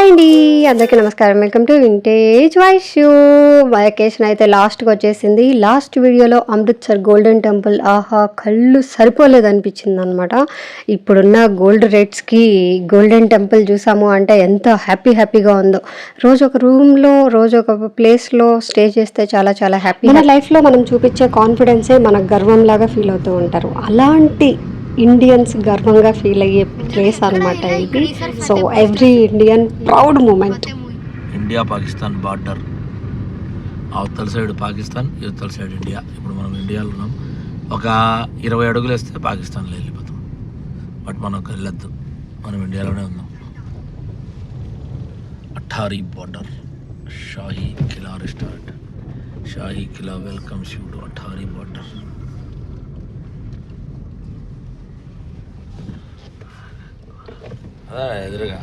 Hi అండి అందరికీ నమస్కారం. Welcome to vintage wise shoe vacation అయితే లాస్ట్కి వచ్చేసింది. లాస్ట్ వీడియోలో అమృత్సర్ గోల్డెన్ టెంపుల్ ఆహా కళ్ళు సరిపోలేదు అనిపించింది అనమాట ఇప్పుడున్న గోల్డ్ రేట్స్కి గోల్డెన్ టెంపుల్ చూసాము అంటే ఎంత హ్యాపీ హ్యాపీగా ఉందో. రోజు ఒక రూమ్లో రోజు ఒక ప్లేస్లో స్టే చేస్తే చాలా చాలా హ్యాపీ మన లైఫ్లో మనం చూపించే కాన్ఫిడెన్సే మనకు గర్వంలాగా ఫీల్ అవుతూ ఉంటారు. అలాంటి ఇండియన్స్ గర్వంగా ఫీల్ అయ్యే ప్లేస్ అనమాట ఇది. So every Indian proud moment India Pakistan border అవతల సైడ్ పాకిస్తాన్ ఇవతల సైడ్ ఇండియా ఇప్పుడు మనం ఇండియాలో ఉన్నాం. ఒక ఇరవై అడుగులు వేస్తే పాకిస్తాన్లో వెళ్ళిపోతాం. బట్ మనకు వెళ్ళొద్దు. మనం ఇండియాలోనే ఉన్నాం. Attari border Shahi Qila restaurant Shahi Qila welcomes you to Attari border అదే ఎదురుగా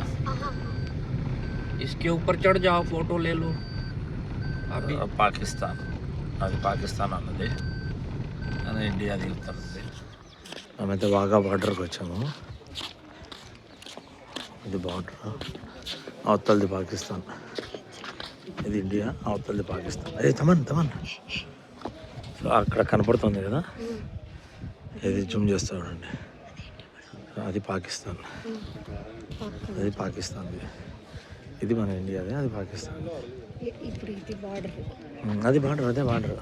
इसके ऊपर चढ़ जाओ फोटो ले लो అవి పాకిస్తాన్ అది పాకిస్తాన్ అన్నది అది ఇండియా దిగుతుంది మేమైతే బాగా బార్డర్కి వచ్చాము ఇది బార్డర్ అవతలది పాకిస్తాన్ ఇది ఇండియా అవతలది పాకిస్తాన్ అదే తమన్ తమన్ సో అక్కడ కనపడుతుంది కదా ఇది జూమ్ చేస్తా చూడండి అది పాకిస్తాన్. అది పాకిస్తాన్ ఇది మన ఇండియాదే అది పాకిస్తాన్. ఇప్పుడు ఇది బార్డర్ ఉమ్, అది బార్డర్ అదే బార్డర్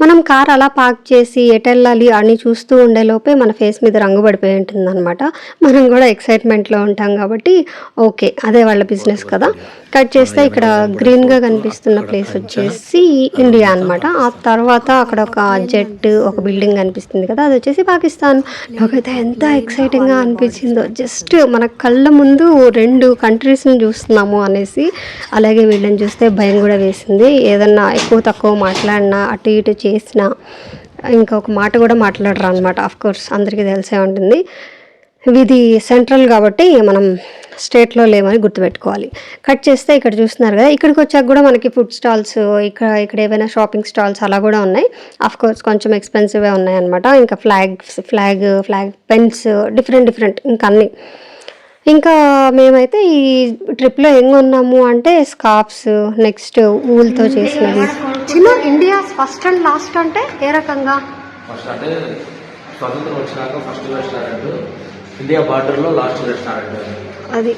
మనం కార్ అలా పార్క్ చేసి ఎటు వెళ్ళాలి అని చూస్తూ ఉండే లోపే మన ఫేస్ మీద రంగు పడిపోయి ఉంటుంది అనమాట మనం కూడా ఎక్సైట్మెంట్లో ఉంటాం కాబట్టి ఓకే అదే వాళ్ళ బిజినెస్ కదా. కట్ చేస్తే ఇక్కడ గ్రీన్గా కనిపిస్తున్న ప్లేస్ వచ్చేసి ఇండియా అన్నమాట. ఆ తర్వాత అక్కడ ఒక జెట్ ఒక బిల్డింగ్ కనిపిస్తుంది కదా అది వచ్చేసి పాకిస్తాన్. నాకైతే ఎంత ఎక్సైటింగ్గా అనిపించిందో. జస్ట్ మన కళ్ళ ముందు రెండు కంట్రీస్ని చూస్తున్నాము అనేసి అలాగే వీళ్ళని చూస్తే భయం కూడా వేసింది. ఏదన్నా ఎక్కువ తక్కువ మాట్లాడినా అటు ఇటు చేసినా ఇంకొక మాట కూడా మాట్లాడరు అనమాట కోర్స్ అందరికీ తెలిసే ఉంటుంది. ఇది సెంట్రల్ కాబట్టి మనం స్టేట్లో లేమని గుర్తుపెట్టుకోవాలి. కట్ చేస్తే ఇక్కడ చూస్తున్నారు కదా ఇక్కడికి వచ్చాక కూడా మనకి ఫుడ్ స్టాల్స్ ఇక్కడ ఇక్కడ ఏవైనా షాపింగ్ స్టాల్స్ అలా కూడా ఉన్నాయి. కోర్స్ కొంచెం ఎక్స్పెన్సివే ఉన్నాయి అనమాట ఇంకా flags flag flag pens different different ఇంకా అన్నీ. ఇంకా మేమైతే ఈ ట్రిప్లో ఏం కొన్నాము అంటే స్కార్ఫ్స్ నెక్స్ట్ ఊల్తో చేసినవి. చిన్న ఇండియా ఫస్ట్ అండ్ లాస్ట్ అంటే ఏ రకంగా? ఫస్ట్ అంటే స్వతంత్రం వచ్చినాక ఫస్ట్ రెస్టారెంట్ ఇండియా బార్డర్లో లాస్ట్ రెస్టారెంట్ అది.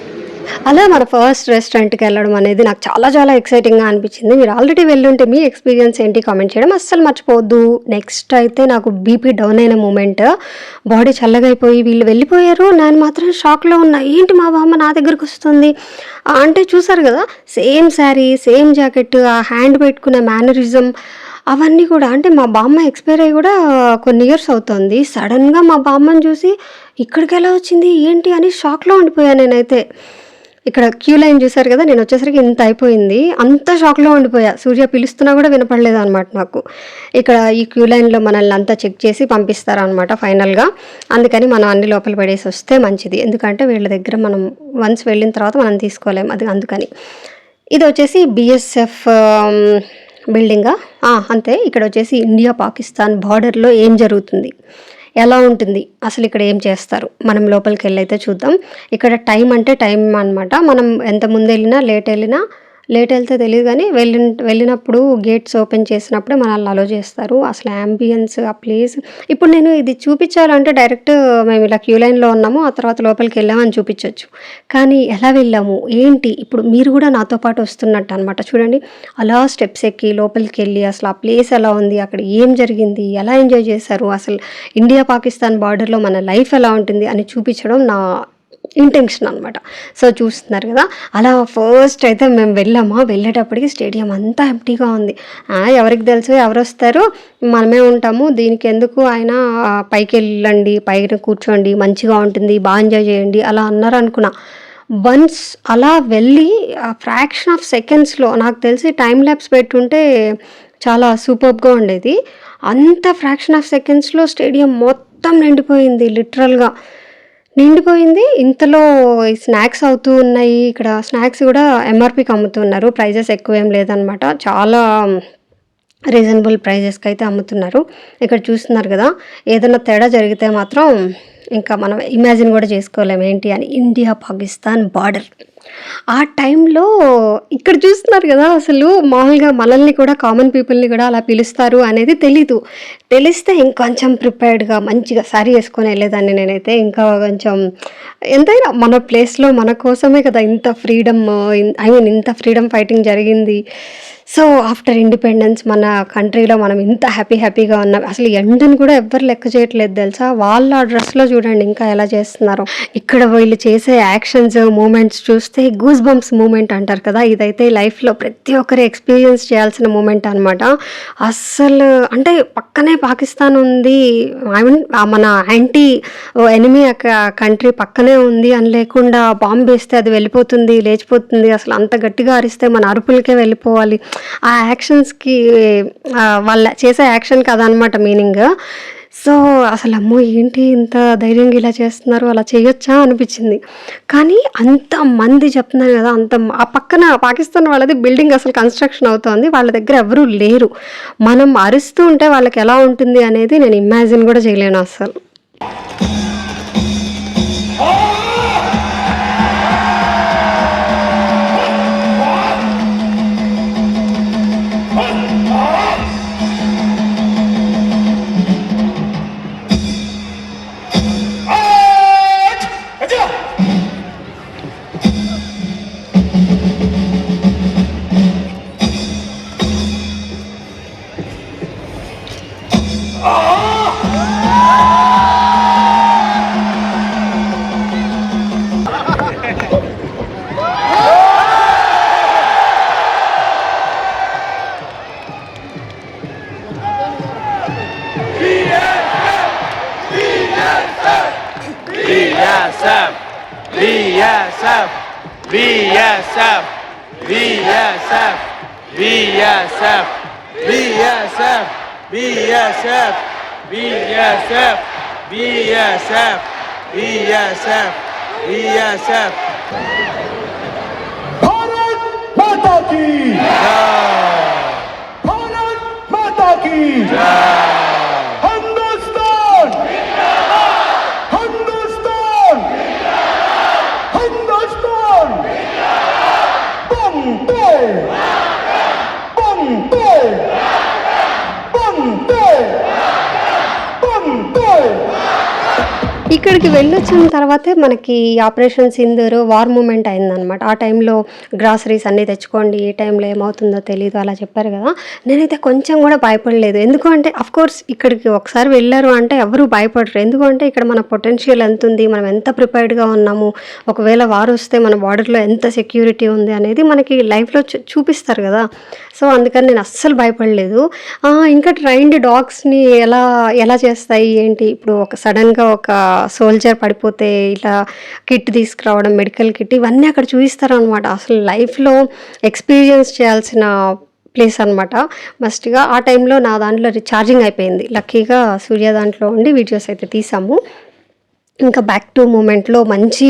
అలా మన ఫస్ట్ రెస్టారెంట్కి వెళ్ళడం అనేది నాకు చాలా చాలా ఎక్సైటింగ్గా అనిపించింది. మీరు ఆల్రెడీ వెళ్ళుంటే మీ ఎక్స్పీరియన్స్ ఏంటి కామెంట్ చేయడం అస్సలు మర్చిపోవద్దు. నెక్స్ట్ అయితే నాకు బీపీ డౌన్ అయిన మూమెంట్. బాడీ చల్లగా అయిపోయి వీళ్ళు వెళ్ళిపోయారు. నేను మాత్రం షాక్లో ఉన్నా ఏంటి మా బామ్మ నా దగ్గరకు వస్తుంది? అంటే చూసారు కదా సేమ్ శారీ సేమ్ జాకెట్ ఆ హ్యాండ్ పెట్టుకునే మేనరిజం అవన్నీ కూడా అంటే మా బామ్మ ఎక్స్పైర్ అయ్యి కూడా కొన్ని ఇయర్స్ అవుతుంది. సడన్గా మా బామ్మని చూసి ఇక్కడికి ఎలా వచ్చింది? ఏంటి? అని షాక్లో ఉండిపోయాను నేనైతే. ఇక్కడ క్యూ లైన్ చూసారు కదా నేను వచ్చేసరికి ఇంత అయిపోయింది. అంత షాక్లో ఉండిపోయా. సూర్య పిలుస్తున్నా కూడా వినపడలేదు అనమాట నాకు. ఇక్కడ ఈ క్యూ లైన్లో మనల్ని అంతా చెక్ చేసి పంపిస్తారనమాట ఫైనల్గా. అందుకని మనం అన్ని లోపల పడేసి వస్తే మంచిది. ఎందుకంటే వీళ్ళ దగ్గర మనం వన్స్ వెళ్ళిన తర్వాత మనం తీసుకోలేం. అది అందుకని. ఇది వచ్చేసి బిఎస్ఎఫ్ బిల్డింగా. అంతే. ఇక్కడ వచ్చేసి ఇండియా పాకిస్తాన్ బార్డర్లో ఏం జరుగుతుంది? ఎలా ఉంటుంది? అసలు ఇక్కడ ఏం చేస్తారు? మనం లోపలికి వెళ్ళైతే చూద్దాం. ఇక్కడ టైం అంటే టైం అన్నమాట. మనం ఎంత ముందు వెళ్ళినా లేట్ వెళ్ళినా లేట్ వెళ్తే తెలియదు కానీ వెళ్ళిన వెళ్ళినప్పుడు గేట్స్ ఓపెన్ చేసినప్పుడే మనల్ని అలో చేస్తారు. అసలు అంబియన్స్ ఆ ప్లేస్ ఇప్పుడు నేను ఇది చూపించాలంటే డైరెక్ట్ మేము ఇలా క్యూ లైన్లో ఉన్నాము ఆ తర్వాత లోపలికి వెళ్ళామని చూపించవచ్చు కానీ ఎలా వెళ్ళాము? ఏంటి? ఇప్పుడు మీరు కూడా నాతో పాటు వస్తున్నట్టు అనమాట చూడండి అలా స్టెప్స్ ఎక్కి లోపలికి వెళ్ళి అసలు ఆ ప్లేస్ ఎలా ఉంది? అక్కడ ఏం జరిగింది? ఎలా ఎంజాయ్ చేశారు? అసలు ఇండియా పాకిస్తాన్ బార్డర్లో మన లైఫ్ ఎలా ఉంటుంది? అని చూపించడం నా ఇంటెన్షన్ అనమాట సో చూస్తున్నారు కదా అలా ఫస్ట్ అయితే మేము వెళ్ళామా? వెళ్ళేటప్పటికి స్టేడియం అంతా ఎంటీగా ఉంది. ఆ, ఎవరికి తెలుసు? ఎవరు వస్తారు? మనమే ఉంటాము. దీనికి ఎందుకు ఆయన పైకి వెళ్ళండి పైన కూర్చోండి మంచిగా ఉంటుంది బాగా ఎంజాయ్ చేయండి అలా అన్నారు అనుకున్నా. వన్స్ అలా వెళ్ళి ఫ్రాక్షన్ ఆఫ్ సెకండ్స్లో నాకు తెలిసి టైం ల్యాబ్స్ పెట్టుంటే చాలా సూపర్గా ఉండేది. అంత ఫ్రాక్షన్ ఆఫ్ సెకండ్స్లో స్టేడియం మొత్తం నిండిపోయింది లిటరల్గా నిండిపోయింది. ఇంతలో స్నాక్స్ అవుతూ ఉన్నాయి. ఇక్కడ స్నాక్స్ కూడా ఎంఆర్పీకి అమ్ముతున్నారు. ప్రైజెస్ ఎక్కువ ఏం లేదనమాట. చాలా రీజనబుల్ ప్రైజెస్కి అయితే అమ్ముతున్నారు. ఇక్కడ చూస్తున్నారు కదా ఏదైనా తేడా జరిగితే మాత్రం ఇంకా మనం ఇమాజిన్ కూడా చేసుకోలేము ఏంటి అని? India Pakistan border. ఆ టైంలో ఇక్కడ చూస్తున్నారు కదా అసలు మామూలుగా మనల్ని కూడా కామన్ పీపుల్ని కూడా అలా పిలుస్తారు అనేది తెలీదు. తెలిస్తే ఇంకొంచెం ప్రిపేర్డ్గా మంచిగా సారీ వేసుకొని వెళ్ళేదాన్ని నేనైతే. ఇంకా కొంచెం ఎంతైనా మన ప్లేస్లో మన కోసమే కదా ఇంత ఫ్రీడమ్ ఐ మీన్ ఇంత ఫ్రీడమ్ ఫైటింగ్ జరిగింది. సో ఆఫ్టర్ ఇండిపెండెన్స్ మన కంట్రీలో మనం ఇంత హ్యాపీ హ్యాపీగా ఉన్నాం. అసలు ఎండని కూడా ఎవ్వరు లెక్క చేయట్లేదు తెలుసా? వాళ్ళ ఆ డ్రెస్లో చూడండి ఇంకా ఎలా చేస్తున్నారు. ఇక్కడ వీళ్ళు చేసే యాక్షన్స్ మూమెంట్స్ చూస్తే గూస్ బంప్స్ మూమెంట్ అంటారు కదా? ఇదైతే లైఫ్లో ప్రతి ఒక్కరు ఎక్స్పీరియన్స్ చేయాల్సిన మూమెంట్ అనమాట అస్సలు అంటే పక్కనే పాకిస్తాన్ ఉంది. ఐ మీన్ మన యాంటీ ఎనిమీ కంట్రీ పక్కనే ఉంది అని లేకుండా బాంబు వేస్తే అది వెళ్ళిపోతుంది లేచిపోతుంది. అసలు అంత గట్టిగా అరిస్తే మన అరుపులకే వెళ్ళిపోవాలి. ఆ యాక్షన్స్కి వాళ్ళ చేసే యాక్షన్ కదనమాట మీనింగ్. సో అసలు అమ్మో ఏంటి ఇంత ధైర్యంగా ఇలా చేస్తున్నారు? అలా చేయొచ్చా అనిపించింది. కానీ అంత మంది చెప్తున్నారు కదా అంత ఆ పక్కన పాకిస్తాన్ వాళ్ళది బిల్డింగ్ అసలు కన్స్ట్రక్షన్ అవుతోంది. వాళ్ళ దగ్గర ఎవరూ లేరు. మనం అరుస్తూ ఉంటే వాళ్ళకి ఎలా ఉంటుంది అనేది నేను ఇమాజిన్ కూడా చేయలేను అసలు. BSF! BSF! BSF! BSF! BSF! BSF! BSF! Bharat माता की भारत माता की हिंदुस्तान ఇక్కడికి వెళ్ళొచ్చిన తర్వాతే మనకి ఆపరేషన్ సింధూరు వార్ మూమెంట్ అయిందనమాట ఆ టైంలో గ్రాసరీస్ అన్నీ తెచ్చుకోండి ఏ టైంలో ఏమవుతుందో తెలియదు అలా చెప్పారు కదా. నేనైతే కొంచెం కూడా భయపడలేదు. ఎందుకంటే కోర్స్ ఇక్కడికి ఒకసారి వెళ్ళారు అంటే ఎవరు భయపడరు. ఎందుకంటే ఇక్కడ మన పొటెన్షియల్ ఎంత ఉంది మనం ఎంత ప్రిపేర్డ్గా ఉన్నాము ఒకవేళ వారు వస్తే మన బార్డర్లో ఎంత సెక్యూరిటీ ఉంది అనేది మనకి లైఫ్లో చూ చూపిస్తారు కదా. సో అందుకని నేను అస్సలు భయపడలేదు. ఇంకా ట్రైన్డ్ డాగ్స్ని ఎలా ఎలా చేస్తాయి ఏంటి? ఇప్పుడు ఒక సడన్గా ఒక సోల్జర్ పడిపోతే ఇలా కిట్ తీసుకురావడం మెడికల్ కిట్ ఇవన్నీ అక్కడ చూపిస్తారు అనమాట అసలు లైఫ్లో ఎక్స్పీరియన్స్ చేయాల్సిన ప్లేస్ అనమాట మస్ట్గా ఆ టైంలో నా దాంట్లో ఛార్జింగ్ అయిపోయింది. లక్కీగా సూర్య దాంట్లో ఉండి వీడియోస్ అయితే తీసాము. ఇంకా బ్యాక్ టు మూమెంట్లో మంచి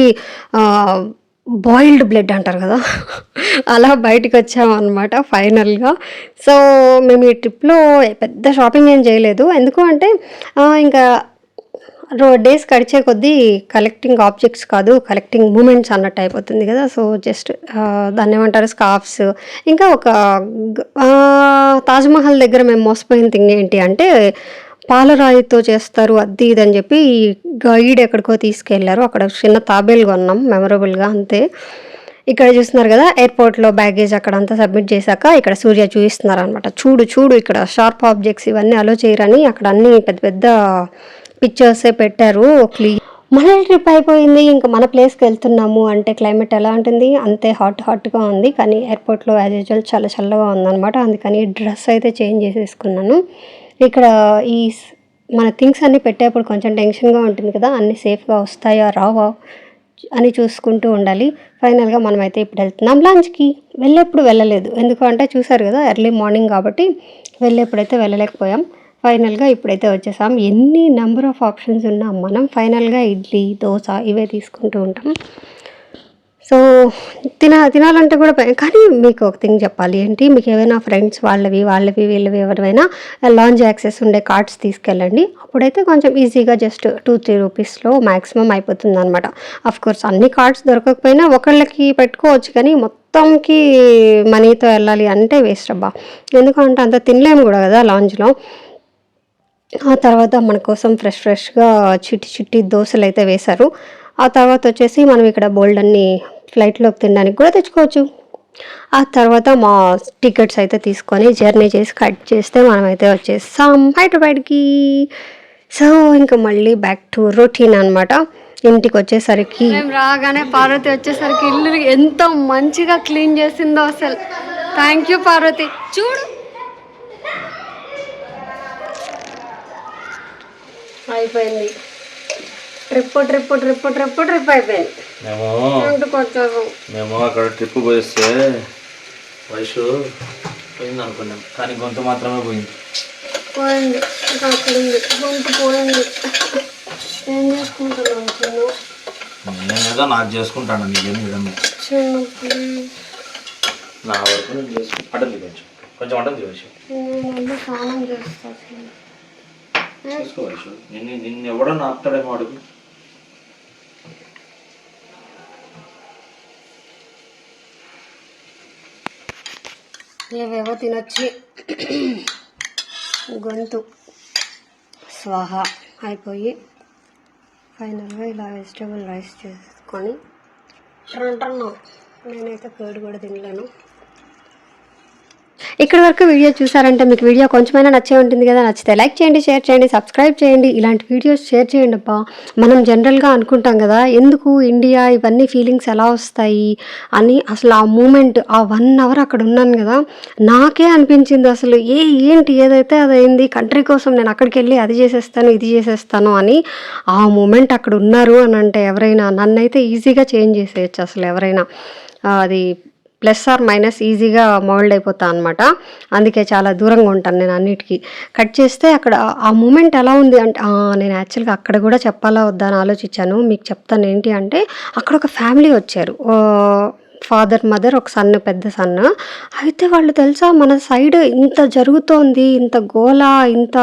బాయిల్డ్ బ్లడ్ అంటారు కదా. అలా బయటకు వచ్చామన్నమాట ఫైనల్గా సో మేము ఈ ట్రిప్లో పెద్ద షాపింగ్ ఏం చేయలేదు. ఎందుకు అంటే ఇంకా డేస్ గడిచే కొద్దీ కలెక్టింగ్ ఆబ్జెక్ట్స్ కాదు కలెక్టింగ్ మూమెంట్స్ అన్నట్టు అయిపోతుంది కదా. సో జస్ట్ దాన్ని ఏమంటారు స్కార్ఫ్స్ ఇంకా ఒక తాజ్మహల్ దగ్గర మేము మోసపోయిన థింగ్ ఏంటి అంటే పాలరాయితో చేస్తారు అది ఇది అని చెప్పి ఈ గైడ్ ఎక్కడికో తీసుకెళ్ళారు. అక్కడ చిన్న తాబేలు కొన్నాం మెమరబుల్గా అంతే. ఇక్కడ చూస్తున్నారు కదా ఎయిర్పోర్ట్లో బ్యాగేజ్ అక్కడ అంతా సబ్మిట్ చేశాక ఇక్కడ సూర్య చూపిస్తున్నారు అనమాట చూడు చూడు ఇక్కడ షార్ప్ ఆబ్జెక్ట్స్ ఇవన్నీ అలో చేయరని అక్కడ అన్ని పెద్ద పెద్ద పిక్చర్సే పెట్టారు క్లీ మన ట్రిప్ అయిపోయింది. ఇంకా మన ప్లేస్కి వెళ్తున్నాము అంటే క్లైమేట్ ఎలా ఉంటుంది? అంతే హాట్ హాట్గా ఉంది. కానీ ఎయిర్పోర్ట్లో యాజ్ యూజువల్ చాలా చల్లగా ఉందన్నమాట. అందుకని డ్రెస్ అయితే చేంజ్ చేసేసుకున్నాను. ఇక్కడ ఈ మన థింగ్స్ అన్నీ పెట్టేప్పుడు కొంచెం టెన్షన్గా ఉంటుంది కదా. అన్నీ సేఫ్గా వస్తాయా రావా అని చూసుకుంటూ ఉండాలి. ఫైనల్గా మనమైతే ఇప్పుడు వెళ్తున్నాం. లంచ్కి వెళ్ళేప్పుడు వెళ్ళలేదు. ఎందుకంటే చూసారు కదా ఎర్లీ మార్నింగ్ కాబట్టి వెళ్ళేప్పుడైతే వెళ్ళలేకపోయాం. ఫైనల్గా ఇప్పుడైతే వచ్చేసాం. ఎన్ని నెంబర్ ఆఫ్ ఆప్షన్స్ ఉన్నా మనం ఫైనల్గా ఇడ్లీ దోశ ఇవే తీసుకుంటూ ఉంటాం. సో తిన తినాలంటే కూడా కానీ మీకు ఒక థింగ్ చెప్పాలి. ఏంటి? మీకు ఏమైనా ఫ్రెండ్స్ వాళ్ళవి వాళ్ళవి వీళ్ళవి ఎవరివైనా లాంజ్ యాక్సెస్ ఉండే కార్డ్స్ తీసుకెళ్ళండి. అప్పుడైతే కొంచెం ఈజీగా జస్ట్ టూ త్రీ రూపీస్లో మ్యాక్సిమం అయిపోతుంది అనమాట అఫ్ కోర్స్ అన్ని కార్డ్స్ దొరకకపోయినా ఒకళ్ళకి పెట్టుకోవచ్చు. కానీ మొత్తంకి మనీతో వెళ్ళాలి అంటే వేస్ట్ అబ్బా. ఎందుకంటే అంత తినలేము కూడా కదా లాంజ్లో. ఆ తర్వాత మన కోసం ఫ్రెష్ ఫ్రెష్గా చిట్టి చిట్టి దోశలు అయితే వేశారు. ఆ తర్వాత వచ్చేసి మనం ఇక్కడ బోల్డ్ అన్ని ఫ్లైట్లోకి తినడానికి కూడా తెచ్చుకోవచ్చు. ఆ తర్వాత మా టికెట్స్ అయితే తీసుకొని జర్నీ చేసి కట్ చేస్తే మనమైతే వచ్చేసాం హైదరాబాద్కి. సో ఇంకా మళ్ళీ బ్యాక్ టు రొటీన్ అనమాట ఇంటికి వచ్చేసరికి మేము రాగానే పార్వతి వచ్చేసరికి ఇల్లు ఎంత మంచిగా క్లీన్ చేసిందో అసలు. Thank you Parvati. చూడు. అయిపోయింది. Trip trip trip trip trip అయిపోయింది. మేము ఇంటికి వచ్చాము మేము అక్కడ ట్రిప్ పోయిస్తే వయసు పోయింది అనుకున్నాం. కానీ గొంతు మాత్రమే పోయింది. పోయింది. అక్కడ ఉంది. గొంతు పోయింది. ఏం చేసుకుంటున్నాను చిన్న నేను ఏదో నాకు చేసుకుంటాను నీకేం విధంగా చిన్న నా వరకు నేను చేసుకుంటాను కొంచెం. కొంచెం అడ్డం చేయవచ్చు నేను స్నానం చేస్తాను. చేసుకోవచ్చు. నిన్ను నిన్ను ఎవడో ఆపుతాడేమో అడుగు. ఏవేవో తినొచ్చి గొంతు స్వాహ అయిపోయి ఫైనల్గా ఇలా వెజిటేబుల్ రైస్ చేసుకొని అంటున్నాం నేనైతే కర్డ్ కూడా తినలేను. ఇక్కడి వరకు వీడియో చూసారంటే మీకు వీడియో కొంచెమైనా నచ్చే ఉంటుంది కదా నచ్చితే లైక్ చేయండి షేర్ చేయండి సబ్స్క్రైబ్ చేయండి. ఇలాంటి వీడియోస్ షేర్ చేయండి అబ్బా. మనం జనరల్గా అనుకుంటాం కదా ఎందుకు ఇండియా ఇవన్నీ ఫీలింగ్స్ ఎలా వస్తాయి అని అసలు ఆ మూమెంట్ ఆ వన్ అవర్ అక్కడ ఉన్నాను కదా నాకే అనిపించింది అసలు ఏ ఏంటి ఏదైతే అది కంట్రీ కోసం నేను అక్కడికి వెళ్ళి అది చేసేస్తాను ఇది చేసేస్తాను అని ఆ మూమెంట్ అక్కడ ఉన్నారు అని అంటే ఎవరైనా నన్నైతే ఈజీగా చేంజ్ చేసేయచ్చు అసలు ఎవరైనా. అది ప్లస్ ఆర్ మైనస్ ఈజీగా మోల్డ్ అయిపోతా అనమాట అందుకే చాలా దూరంగా ఉంటాను నేను అన్నిటికీ. కట్ చేస్తే అక్కడ ఆ మూమెంట్ ఎలా ఉంది అంటే నేను యాక్చువల్గా అక్కడ కూడా చెప్పాలా వద్దా అని ఆలోచించాను. మీకు చెప్తాను ఏంటి అంటే అక్కడ ఒక ఫ్యామిలీ వచ్చారు. ఫాదర్ మదర్ ఒక సన్ పెద్ద సన్ను. అయితే వాళ్ళు తెలుసా మన సైడ్ ఇంత జరుగుతోంది ఇంత గోల ఇంత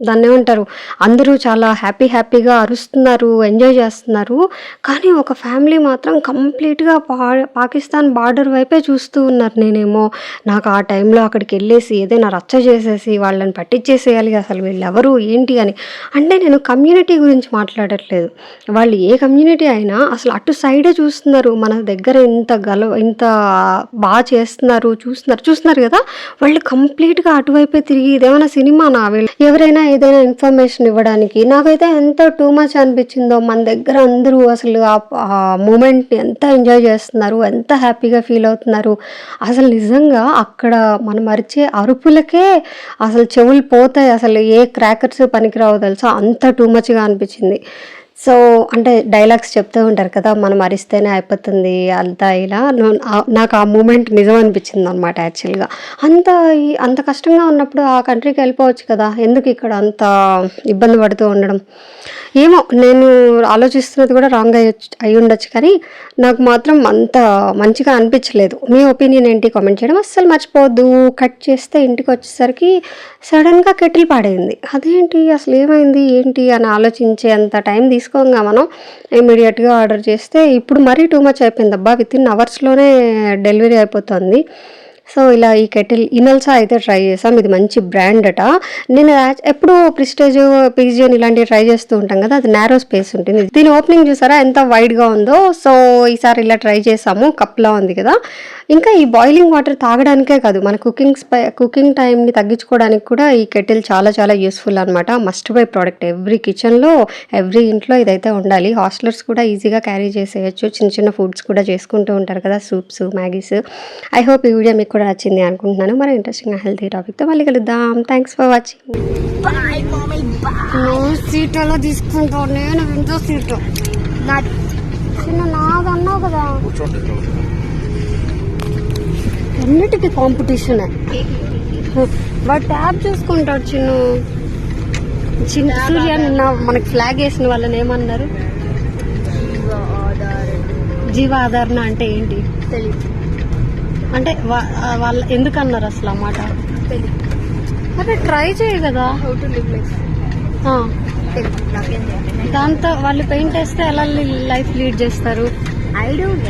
దాన్ని ఏమంటారు అందరూ చాలా హ్యాపీ హ్యాపీగా అరుస్తున్నారు ఎంజాయ్ చేస్తున్నారు. కానీ ఒక ఫ్యామిలీ మాత్రం కంప్లీట్గా పా పాకిస్తాన్ బార్డర్ వైపే చూస్తూ ఉన్నారు నేనేమో. నాకు ఆ టైంలో అక్కడికి వెళ్ళేసి ఏదైనా రచ్చ చేసేసి వాళ్ళని పట్టించేసేయాలి అసలు వీళ్ళు ఎవరు ఏంటి అని. అంటే నేను కమ్యూనిటీ గురించి మాట్లాడట్లేదు. వాళ్ళు ఏ కమ్యూనిటీ అయినా అసలు అటు సైడే చూస్తున్నారు. మన దగ్గర ఇంత గల ఇంత బాగా చేస్తున్నారు చూస్తున్నారు చూస్తున్నారు కదా. వాళ్ళు కంప్లీట్గా అటువైపే తిరిగి ఇదేమైనా సినిమానా వీళ్ళు ఎవరైనా ఏదైనా ఇన్ఫర్మేషన్ ఇవ్వడానికి. నాకైతే ఎంత టూ మచ్ అనిపించిందో మన దగ్గర అందరూ అసలు ఆ మూమెంట్ని ఎంత ఎంజాయ్ చేస్తున్నారు ఎంత హ్యాపీగా ఫీల్ అవుతున్నారు. అసలు నిజంగా అక్కడ మనం అరిచే అరుపులకే అసలు చెవులు పోతాయి. అసలు ఏ క్రాకర్స్ పనికిరావు తెలుసా? అంత టూ మచ్గా అనిపించింది. సో అంటే డైలాగ్స్ చెప్తూ ఉంటారు కదా మనం అరిస్తేనే అయిపోతుంది అంతా ఇలా. నాకు ఆ మూమెంట్ నిజం అనిపించింది అనమాట యాక్చువల్గా. అంత అంత కష్టంగా ఉన్నప్పుడు ఆ కంట్రీకి వెళ్ళిపోవచ్చు కదా ఎందుకు ఇక్కడ అంత ఇబ్బంది పడుతూ ఉండడం? ఏమో నేను ఆలోచిస్తున్నది కూడా రాంగ్ అయ్యి అయి ఉండొచ్చు కానీ నాకు మాత్రం అంత మంచిగా అనిపించలేదు. మీ ఒపీనియన్ ఏంటి? కామెంట్ చేయడం అస్సలు మర్చిపోవద్దు. కట్ చేస్తే ఇంటికి వచ్చేసరికి సడన్గా కెటిల్ పాడైంది. అదేంటి? అసలు ఏమైంది? ఏంటి? అని ఆలోచించే అంత టైం తీసుకు తీసుకోగా మనం ఇమీడియట్గా ఆర్డర్ చేస్తే. ఇప్పుడు మరీ టూ మచ్ అయిపోయింది అబ్బా. విత్ ఇన్ అవర్స్లోనే డెలివరీ అయిపోతుంది. సో ఇలా ఈ కెటిల్ ఇనల్సా అయితే ట్రై చేసాం. ఇది మంచి బ్రాండ్ అట. నేను ఎప్పుడు ఎప్పుడూ ప్రిస్టేజ్ పిజియన్ ఇలాంటివి ట్రై చేస్తూ ఉంటాం కదా. అది నేరో స్పేస్ ఉంటుంది. దీని ఓపెనింగ్ చూసారా? ఎంత వైడ్గా ఉందో. సో ఈసారి ఇలా ట్రై చేసాము. కప్లా ఉంది కదా. ఇంకా ఈ బాయిలింగ్ వాటర్ తాగడానికే కాదు మన కుకింగ్ స్పై కుకింగ్ టైంని తగ్గించుకోవడానికి కూడా ఈ కెటిల్ చాలా చాలా యూస్ఫుల్ అనమాట మస్ట్ బై ప్రోడక్ట్ ఎవ్రీ కిచెన్లో ఎవ్రీ ఇంట్లో ఇదైతే ఉండాలి. హాస్టలర్స్ కూడా ఈజీగా క్యారీ చేసేయచ్చు. చిన్న చిన్న ఫుడ్స్ కూడా చేసుకుంటూ ఉంటారు కదా సూప్స్ మ్యాగీస్ ఐ హోప్ ఈ వీడియో మీకు కూడా నచ్చింది అనుకుంటున్నాను. మరి ఇంట్రెస్టింగ్ హెల్తీ టాపిక్తో మళ్ళీ కలుద్దాం. థ్యాంక్స్ ఫర్ వాచింగ్ సీట్ ఎలా తీసుకుంటావు. నేను విండో సీట్ చిన్న నాదన్నావు కదా. అన్నిటికీ కాంపిటీషన్ వాడు ట్యాబ్ చూసుకుంటాడు చిన్న. చిన్న సూర్య నిన్న మనకి ఫ్లాగ్ వేసిన వాళ్ళని ఏమన్నారు? నిర్జీవాదరణ అంటే. ఏంటి? అంటే వాళ్ళ ఎందుకు అన్నారు అసలు ఆ మాట? అదే ట్రై చేయి కదా. దాంతో వాళ్ళు పెయింట్ వేస్తే ఎలా లైఫ్ లీడ్ చేస్తారు? I don't